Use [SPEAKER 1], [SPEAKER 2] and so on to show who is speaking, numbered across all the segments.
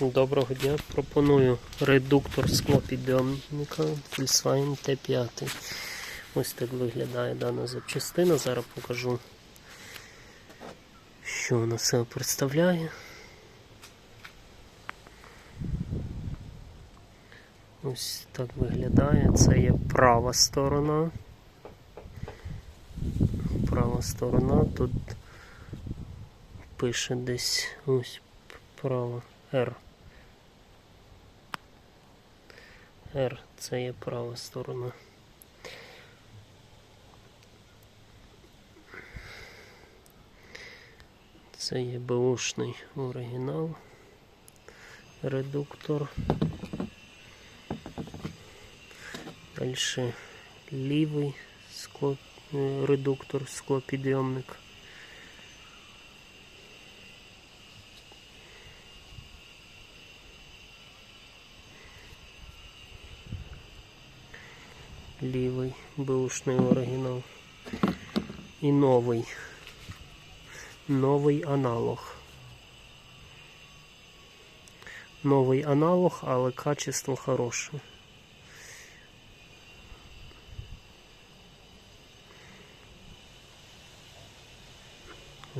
[SPEAKER 1] Доброго дня. Пропоную редуктор склопідйомника Volkswagen T5. Ось так виглядає дана запчастина. Зараз покажу, що вона себе представляє. Ось так виглядає. Це є права сторона. Права сторона. Тут пише десь ось права R. R це є права сторона. Це є беушний оригінал, редуктор. Далі лівий редуктор, склопідйомник. Лівий беушний оригінал. І новий. Новий аналог. Новий аналог, але качество хороше.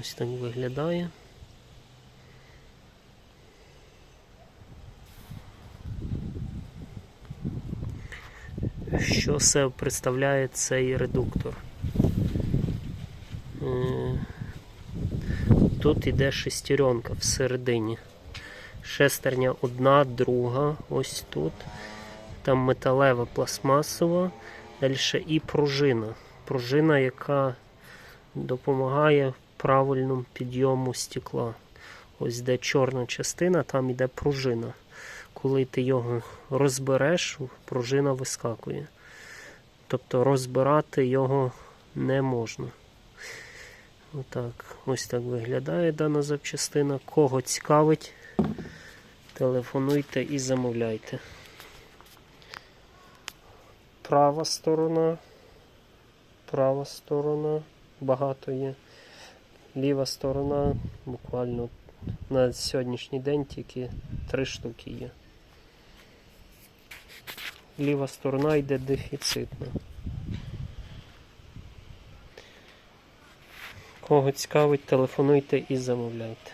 [SPEAKER 1] Ось так виглядає. Що себе представляє цей редуктор. Е, Тут іде шестеренка всередині. Шестерня одна, друга, ось тут. Там металева пластмасова, далі і пружина. Пружина, яка допомагає правильному підйому стекла. Ось де чорна частина, там іде пружина. Коли ти його розбереш, пружина вискакує. Тобто розбирати його не можна. Отак. Ось так виглядає дана запчастина. Кого цікавить, телефонуйте і замовляйте. Права сторона. Права сторона багато є. Ліва сторона буквально на сьогоднішній день тільки три штуки є. Ліва сторона йде дефіцитна. Кого цікавить, телефонуйте і замовляйте.